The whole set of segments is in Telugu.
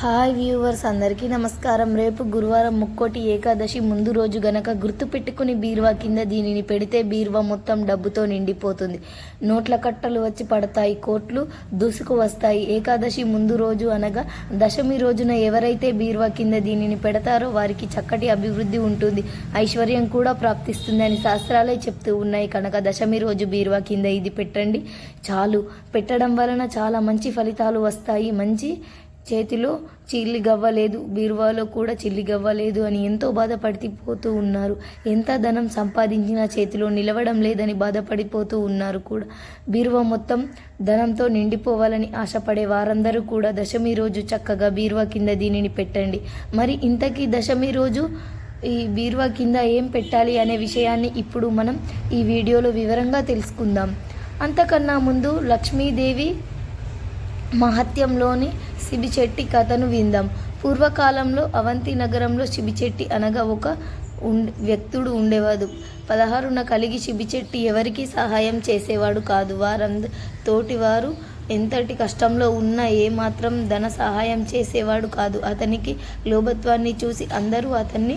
హాయ్ వ్యూవర్స్ అందరికీ నమస్కారం. రేపు గురువారం ముక్కోటి ఏకాదశి. ముందు రోజు గనక గుర్తు పెట్టుకుని బీరువా కింద దీనిని పెడితే బీరువా మొత్తం డబ్బుతో నిండిపోతుంది. నోట్ల కట్టలు వచ్చి పడతాయి కోట్లు దూసుకు వస్తాయి. ఏకాదశి ముందు రోజు అనగా దశమి రోజున ఎవరైతే బీరువా కింద దీనిని పెడతారో వారికి చక్కటి అభివృద్ధి ఉంటుంది. ఐశ్వర్యం కూడా ప్రాప్తిస్తుంది అని శాస్త్రాలే చెప్తూ ఉన్నాయి. కనుక దశమి రోజు బీరువా కింద ఇది పెట్టండి. చాలు. పెట్టడం వలన చాలా మంచి ఫలితాలు వస్తాయి. మంచి చేతిలో చిల్లి గవ్వలేదు బీరువాలో కూడా చిల్లి గవ్వలేదు అని ఎంతో బాధపడిపోతూ ఉన్నారు. ఎంత ధనం సంపాదించినా చేతిలో నిలవడం లేదని బాధపడిపోతూ ఉన్నారు కూడా. బీరువా మొత్తం ధనంతో నిండిపోవాలని ఆశపడే వారందరూ కూడా దశమి రోజు చక్కగా బీరువా కింద దీనిని పెట్టండి. మరి ఇంతకీ దశమి రోజు ఈ బీరువా కింద ఏం పెట్టాలి అనే విషయాన్ని ఇప్పుడు మనం ఈ వీడియోలో వివరంగా తెలుసుకుందాం. అంతకన్నా ముందు లక్ష్మీదేవి మహత్యంలోని శిబిచెట్టి కథను విందాం. పూర్వకాలంలో అవంతి నగరంలో శిబిచెట్టి అనగా ఒక వ్యక్తుడు ఉండేవాడు. పదహారున కలిగి శిబిచెట్టి ఎవరికి సహాయం చేసేవాడు కాదు. వారంద తోటివారు ఎంతటి కష్టంలో ఉన్నా ఏమాత్రం ధన సహాయం చేసేవాడు కాదు. అతనికి లోభత్వాన్ని చూసి అందరూ అతన్ని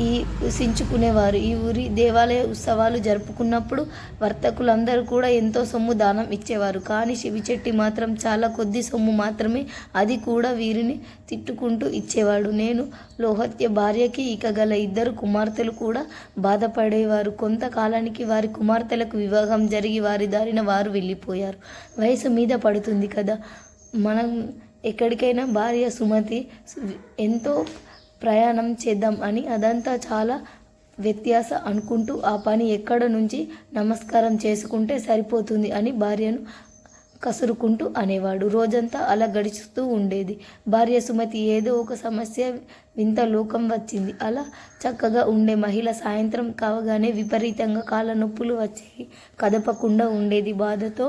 ఈ సించుకునేవారు. ఈ ఊరి దేవాలయ ఉత్సవాలు జరుపుకున్నప్పుడు వర్తకులందరూ కూడా ఎంతో సొమ్ము దానం ఇచ్చేవారు. కానీ శివిచెట్టి మాత్రం చాలా కొద్ది సొమ్ము మాత్రమే అది కూడా వీరిని తిట్టుకుంటూ ఇచ్చేవాడు. నేను లోహత్య భార్యకి ఇక గల ఇద్దరు కుమార్తెలు కూడా బాధపడేవారు. కొంతకాలానికి వారి కుమార్తెలకు వివాహం జరిగి వారి దారిన వారు వెళ్ళిపోయారు. వయసు మీద పడుతుంది కదా. మనం ఎక్కడికైనా భార్య సుమతి ఎంతో ప్రయాణం చేద్దాం అని అదంతా చాలా వ్యత్యాస అనుకుంటూ ఆ పని ఎక్కడ నుంచి నమస్కారం చేసుకుంటే సరిపోతుంది అని భార్యను కసురుకుంటూ అనేవాడు. రోజంతా అలా గడుస్తూ ఉండేది. భార్య సుమతి ఏదో ఒక సమస్య వింత లోకం వచ్చింది. అలా చక్కగా ఉండే మహిళ సాయంత్రం కావగానే విపరీతంగా కాళ్ళ నొప్పులు వచ్చి కదపకుండా ఉండేది. బాధతో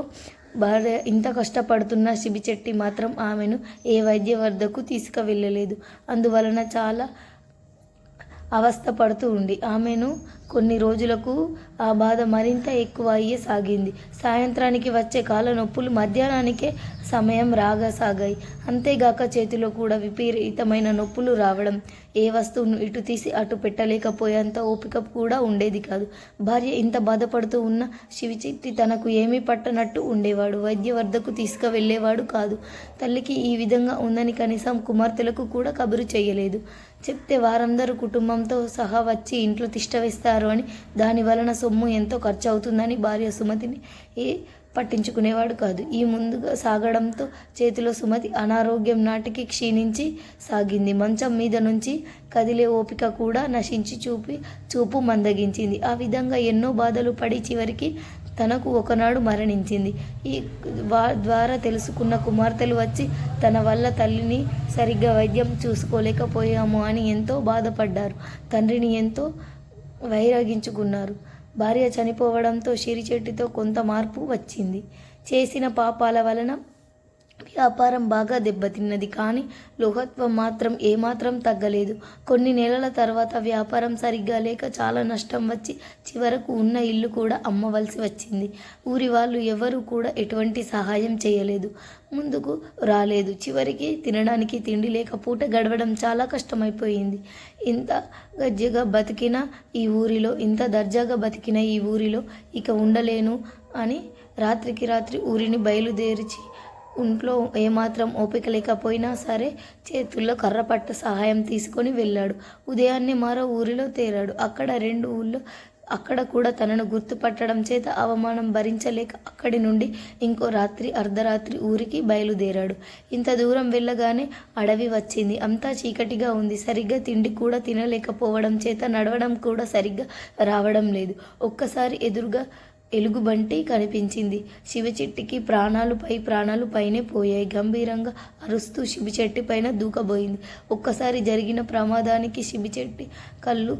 భార్య ఇంత కష్టపడుతున్న శిబిచెట్టి మాత్రం ఆమెను ఏ వైద్య వద్దకు తీసుకువెళ్ళలేదు. అందువలన చాలా అవస్థ పడుతూ ఉంది. ఆమెను కొన్ని రోజులకు ఆ బాధ మరింత ఎక్కువ అయ్యే సాగింది. సాయంత్రానికి వచ్చే కాళ్ళ నొప్పులు మధ్యాహ్నానికే సమయం రాగసాగాయి. అంతేగాక చేతిలో కూడా విపరీతమైన నొప్పులు రావడం ఏ వస్తువును ఇటు తీసి అటు పెట్టలేకపోయేంత ఓపిక కూడా ఉండేది కాదు. భార్య ఇంత బాధపడుతూ ఉన్న శివచిత్తి తనకు ఏమీ పట్టనట్టు ఉండేవాడు. వైద్య వద్దకు తీసుకువెళ్ళేవాడు కాదు. తల్లికి ఈ విధంగా ఉందని కనీసం కుమార్తెలకు కూడా కబురు చేయలేదు. చెప్తే వారందరూ కుటుంబంతో సహా వచ్చి ఇంట్లో తిష్టవేస్తారు వేస్తారు అని. దాని వలన సొమ్ము ఎంతో ఖర్చు అవుతుందని భార్య సుమతిని ఏ పట్టించుకునేవాడు కాదు. ఈ ముందుగా సాగడంతో చేతిలో సుమతి అనారోగ్యం నాటికి క్షీణించి సాగింది. మంచం మీద నుంచి కదిలే ఓపిక కూడా నశించి చూపి చూపు మందగించింది. ఆ విధంగా ఎన్నో బాధలు పడి చివరికి తనకు ఒకనాడు మరణించింది. ఈ వా- ద్వారా తెలుసుకున్న కుమార్తెలు వచ్చి తన వల్ల తల్లిని సరిగ్గా వైద్యం చూసుకోలేకపోయాము అని ఎంతో బాధపడ్డారు. తండ్రిని ఎంతో వైరాగించుకున్నారు. భార్య చనిపోవడంతో శిరిచెట్టుతో కొంత మార్పు వచ్చింది. చేసిన పాపాల వలన వ్యాపారం బాగా దెబ్బతిన్నది కానీ లోహత్వం మాత్రం ఏమాత్రం తగ్గలేదు. కొన్ని నెలల తర్వాత వ్యాపారం సరిగ్గా లేక చాలా నష్టం వచ్చి చివరకు ఉన్న ఇల్లు కూడా అమ్మవలసి వచ్చింది. ఊరి వాళ్ళు ఎవరూ కూడా ఎటువంటి సహాయం చేయలేదు. ముందుకు రాలేదు. చివరికి తినడానికి తిండి లేక పూట గడవడం చాలా కష్టమైపోయింది. ఇంత గజ్జగా బతికిన ఈ ఊరిలో ఇంత దర్జాగా బతికిన ఈ ఊరిలో ఇక ఉండలేను అని రాత్రికి రాత్రి ఊరిని బయలుదేరిచి ఇంట్లో ఏమాత్రం ఓపిక లేకపోయినా సరే చేతుల్లో కర్రపట్ట సహాయం తీసుకొని వెళ్ళాడు. ఉదయాన్నే మరో ఊరిలో తేరాడు. అక్కడ రెండు ఊళ్ళో అక్కడ కూడా తనను గుర్తుపట్టడం చేత అవమానం భరించలేక అక్కడి నుండి ఇంకో రాత్రి అర్ధరాత్రి ఊరికి బయలుదేరాడు. ఇంత దూరం వెళ్ళగానే అడవి వచ్చింది. అంతా చీకటిగా ఉంది. సరిగ్గా తిండి కూడా తినలేకపోవడం చేత నడవడం కూడా సరిగ్గా రావడం లేదు. ఒక్కసారి ఎదురుగా ఎలుగుబంటి కనిపించింది. శివచెట్టికి ప్రాణాలు పై ప్రాణాలు పైనే పోయాయి. గంభీరంగా అరుస్తూ శిబిచెట్టి పైన దూకబోయింది. ఒక్కసారి జరిగిన ప్రమాదానికి శిబిచెట్టి కళ్ళు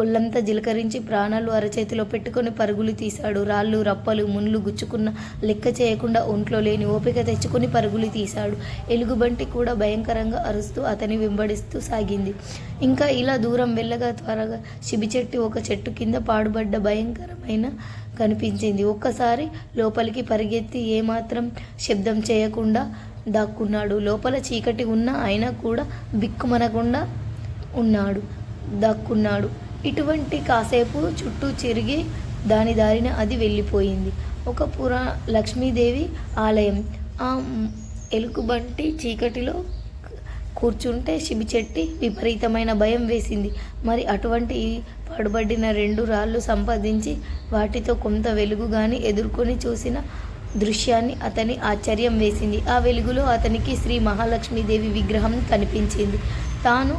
ఒళ్ళంతా జిలకరించి ప్రాణాలు అరచేతిలో పెట్టుకొని పరుగులు తీశాడు. రాళ్ళు రప్పలు ముళ్ళు గుచ్చుకున్న లెక్క చేయకుండా ఒంట్లో లేని ఓపిక తెచ్చుకొని పరుగులు తీశాడు. ఎలుగుబంటి కూడా భయంకరంగా అరుస్తూ అతని వెంబడిస్తూ సాగింది. ఇంకా ఇలా దూరం వెళ్ళగా త్వరగా శిబిచెట్టి ఒక చెట్టు కింద పాడుబడ్డ భయంకరమైన కనిపించింది. ఒక్కసారి లోపలికి పరిగెత్తి ఏమాత్రం శబ్దం చేయకుండా దాక్కున్నాడు. లోపల చీకటి ఉన్నా అయినా కూడా బిక్కుమనకుండా ఉన్నాడు. దాక్కున్నాడు. ఇటువంటి కాసేపు చుట్టూ చిరిగి దాని దారిన అది వెళ్ళిపోయింది. ఒక పురా లక్ష్మీదేవి ఆలయం. ఆ ఎలుగుబంటి చీకటిలో కూర్చుంటే శిబిచెట్టి విపరీతమైన భయం వేసింది. మరి అటువంటి పడబడిన రెండు రాళ్ళు సంపాదించి వాటితో కొంత వెలుగుగాని ఎదుర్కొని చూసిన దృశ్యాన్ని అతని ఆశ్చర్యం వేసింది. ఆ వెలుగులో అతనికి శ్రీ మహాలక్ష్మీదేవి విగ్రహం కనిపించింది. తాను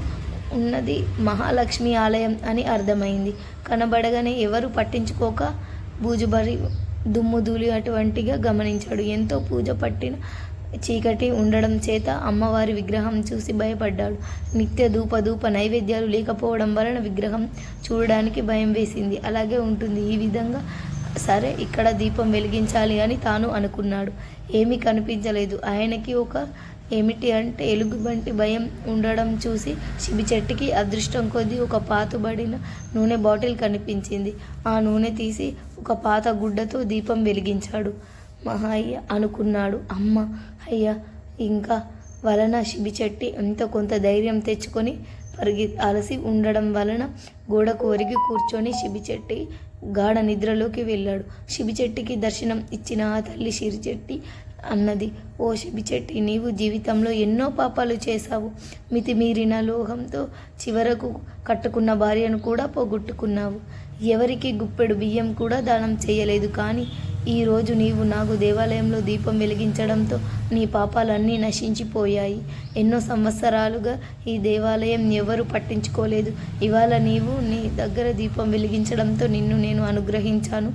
ఉన్నది మహాలక్ష్మి ఆలయం అని అర్థమైంది. కనబడగానే ఎవరు పట్టించుకోక బూజుబరి దుమ్ము ధూళి అటువంటిగా గమనించాడు. ఎంతో పూజ పట్టిన చీకటి ఉండడం చేత అమ్మవారి విగ్రహం చూసి భయపడ్డాడు. నిత్య ధూప ధూప నైవేద్యాలు లేకపోవడం వలన విగ్రహం చూడడానికి భయం వేసింది. అలాగే ఉంటుంది. ఈ విధంగా సరే ఇక్కడ దీపం వెలిగించాలి అని తాను అనుకున్నాడు. ఏమీ కనిపించలేదు. ఆయనకి ఒక ఏమిటి అంటే ఎలుగుబంటి భయం ఉండడం చూసి శిబి చెట్టుకి అదృష్టం కొద్దీ ఒక పాతుబడిన నూనె బాటిల్ కనిపించింది. ఆ నూనె తీసి ఒక పాత గుడ్డతో దీపం వెలిగించాడు. మహాయ్య అనుకున్నాడు. అమ్మ అయ్యా ఇంకా వలన శిబిచెట్టి ఎంత కొంత ధైర్యం తెచ్చుకొని పరిగి అలసి ఉండడం వలన గోడకు ఒరిగి కూర్చొని శిబిచెట్టి గాఢ నిద్రలోకి వెళ్ళాడు. శిబిచెట్టికి దర్శనం ఇచ్చిన ఆ తల్లి శిరిచెట్టి అన్నది ఓ శిబిచెట్టి నీవు జీవితంలో ఎన్నో పాపాలు చేశావు. మితిమీరిన లోహంతో చివరకు కట్టుకున్న భార్యను కూడా పోగొట్టుకున్నావు. ఎవరికి గుప్పెడు బియ్యం కూడా దానం చేయలేదు. కానీ ఈరోజు నీవు నాకు దేవాలయంలో దీపం వెలిగించడంతో నీ పాపాలన్నీ నశించిపోయాయి. ఎన్నో సంవత్సరాలుగా ఈ దేవాలయం ఎవరు పట్టించుకోలేదు. ఇవాళ నీవు నీ దగ్గర దీపం వెలిగించడంతో నిన్ను నేను అనుగ్రహించాను.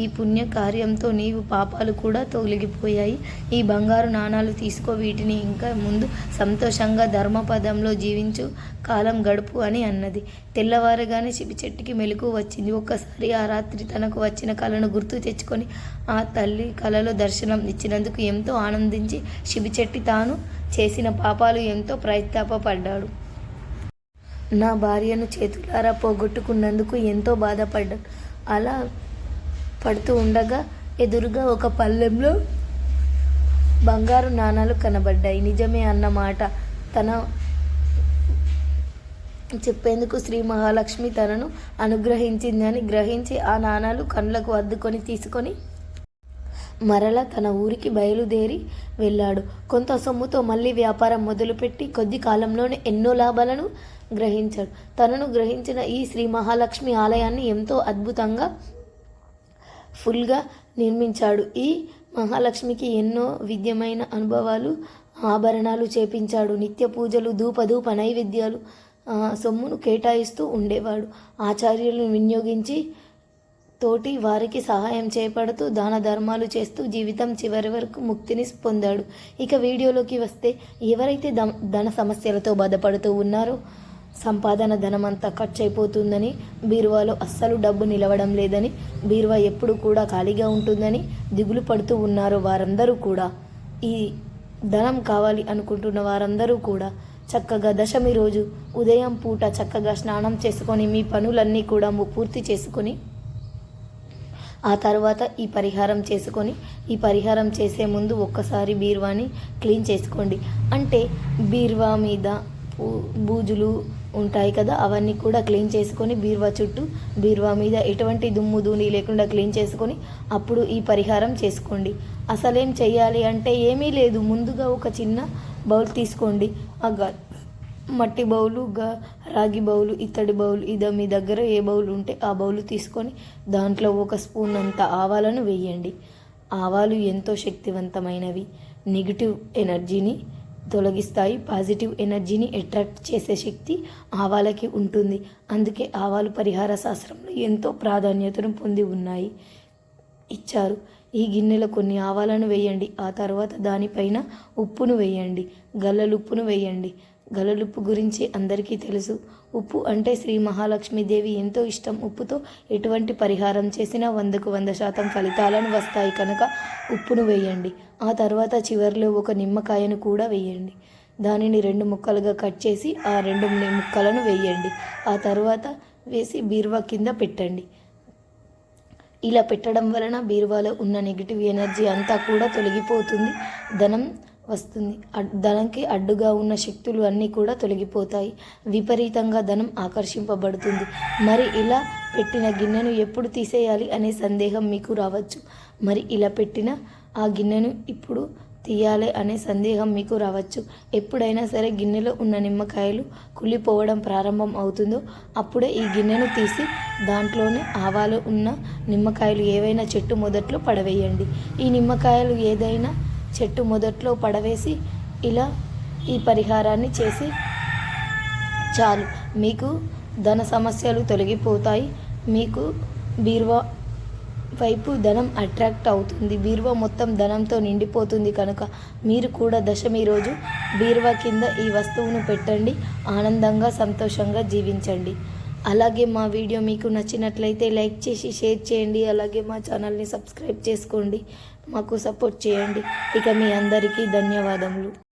ఈ పుణ్య కార్యంతో నీవు పాపాలు కూడా తొలగిపోయాయి. ఈ బంగారు నాణాలు తీసుకో వీటిని ఇంకా ముందు సంతోషంగా ధర్మపదంలో జీవించు కాలం గడుపు అని అన్నది. తెల్లవారగానే శిబి చెట్టుకి మెలకు వచ్చింది. ఒక్కసారి ఆ రాత్రి తనకు వచ్చిన కళను గుర్తు తెచ్చుకొని ఆ తల్లి కళలో దర్శనం ఇచ్చినందుకు ఎంతో ఆనందించి శిబి చెట్టి తాను చేసిన పాపాలు ఎంతో ప్రయత్నపడ్డాడు. నా భార్యను చేతులారా పోగొట్టుకున్నందుకు ఎంతో బాధపడ్డాడు. అలా పడుతూ ఉండగా ఎదురుగా ఒక పల్లెంలో బంగారు నాణాలు కనబడ్డాయి. నిజమే అన్నమాట తన చెప్పేందుకు శ్రీ మహాలక్ష్మి తనను అనుగ్రహించిందని గ్రహించి ఆ నాణాలు కళ్ళకు అద్దుకొని తీసుకొని మరల తన ఊరికి బయలుదేరి వెళ్ళాడు. కొంత సొమ్ముతో మళ్ళీ వ్యాపారం మొదలుపెట్టి కొద్ది కాలంలోనే ఎన్నో లాభాలను గ్రహించాడు. తనను గ్రహించిన ఈ శ్రీ మహాలక్ష్మి ఆలయాన్ని ఎంతో అద్భుతంగా ఫుల్గా నిర్మించాడు. ఈ మహాలక్ష్మికి ఎన్నో విద్యమైన అనుభవాలు ఆభరణాలు చేపించాడు. నిత్య పూజలు ధూపధూప నైవేద్యాలు సొమ్మును కేటాయిస్తూ ఉండేవాడు. ఆచార్యులను వినియోగించి తోటి వారికి సహాయం చేపడుతూ దాన ధర్మాలు చేస్తూ జీవితం చివరి వరకు ముక్తిని పొందాడు. ఇక వీడియోలోకి వస్తే ఎవరైతే ధన సమస్యలతో బాధపడుతూ ఉన్నారో సంపాదన ధనమంతా ఖర్చు అయిపోతుందని బీరువాలో అస్సలు డబ్బు నిలవడం లేదని బీరువా ఎప్పుడు కూడా ఖాళీగా ఉంటుందని దిగులు పడుతూ ఉన్నారు వారందరూ కూడా. ఈ ధనం కావాలి అనుకుంటున్న వారందరూ కూడా చక్కగా దశమి రోజు ఉదయం పూట చక్కగా స్నానం చేసుకొని మీ పనులన్నీ కూడా పూర్తి చేసుకొని ఆ తర్వాత ఈ పరిహారం చేసుకొని ఈ పరిహారం చేసే ముందు ఒక్కసారి బీరువాని క్లీన్ చేసుకోండి. అంటే బీరువా మీద బూజులు ఉంటాయి కదా అవన్నీ కూడా క్లీన్ చేసుకొని బీరువా చుట్టూ బీరువా మీద ఎటువంటి దుమ్ము దూని లేకుండా క్లీన్ చేసుకొని అప్పుడు ఈ పరిహారం చేసుకోండి. అసలేం చేయాలి అంటే ఏమీ లేదు. ముందుగా ఒక చిన్న బౌల్ తీసుకోండి. ఆ మట్టి బౌలు రాగి బౌలు ఇత్తడి బౌలు ఇద మీ దగ్గర ఏ బౌల్ ఉంటే ఆ బౌలు తీసుకొని దాంట్లో ఒక స్పూన్ అంత ఆవాలను వేయండి. ఆవాలు ఎంతో శక్తివంతమైనవి. నెగిటివ్ ఎనర్జీని తొలగిస్తాయి. పాజిటివ్ ఎనర్జీని అట్రాక్ట్ చేసే శక్తి ఆవాలకి ఉంటుంది. అందుకే ఆవాలు పరిహార శాస్త్రంలో ఎంతో ప్రాధాన్యతను పొంది ఉన్నాయి. ఇచ్చారు. ఈ గిన్నెలో కొన్ని ఆవాలను వేయండి. ఆ తర్వాత దానిపైన ఉప్పును వేయండి. గల్లలుప్పును వేయండి. గలలుప్పు గురించి అందరికీ తెలుసు. ఉప్పు అంటే శ్రీ మహాలక్ష్మీదేవి ఎంతో ఇష్టం. ఉప్పుతో ఎటువంటి పరిహారం చేసినా వందకు వంద శాతం ఫలితాలను వస్తాయి. కనుక ఉప్పును వేయండి. ఆ తర్వాత చివరిలో ఒక నిమ్మకాయను కూడా వేయండి. దానిని రెండు ముక్కలుగా కట్ చేసి ఆ రెండు ముక్కలను వేయండి. ఆ తర్వాత వేసి బీరువా కింద పెట్టండి. ఇలా పెట్టడం వలన బీరువాలో ఉన్న నెగిటివ్ ఎనర్జీ అంతా కూడా తొలగిపోతుంది. ధనం వస్తుంది. ధనంకి అడ్డుగా ఉన్న శక్తులు అన్నీ కూడా తొలగిపోతాయి. విపరీతంగా ధనం ఆకర్షింపబడుతుంది. మరి ఇలా పెట్టిన గిన్నెను ఎప్పుడు తీసేయాలి అనే సందేహం మీకు రావచ్చు. మరి ఇలా పెట్టిన ఆ గిన్నెను ఇప్పుడు తీయాలి అనే సందేహం మీకు రావచ్చు. ఎప్పుడైనా సరే గిన్నెలో ఉన్న నిమ్మకాయలు కుళ్ళిపోవడం ప్రారంభం అవుతుందో అప్పుడే ఈ గిన్నెను తీసి దాంట్లోనే ఆవాలు ఉన్న నిమ్మకాయలు ఏవైనా చెట్టు మొదట్లో పడవేయండి. ఈ నిమ్మకాయలు ఏదైనా చెట్టు మొదట్లో పడవేసి ఇలా ఈ పరిహారాన్ని చేసి చాలు. మీకు ధన సమస్యలు తొలగిపోతాయి. మీకు బీరువా వైపు ధనం అట్రాక్ట్ అవుతుంది. బీరువా మొత్తం ధనంతో నిండిపోతుంది కనుక మీరు కూడా దశమి రోజు బీరువా కింద ఈ వస్తువును పెట్టండి. ఆనందంగా సంతోషంగా జీవించండి. అలాగే మా వీడియో మీకు నచ్చినట్లయితే లైక్ చేసి షేర్ చేయండి. అలాగే మా ఛానల్ని సబ్స్క్రైబ్ చేసుకోండి. మాకు సపోర్ట్ చేయండి. ఇక మీ అందరికీ ధన్యవాదములు.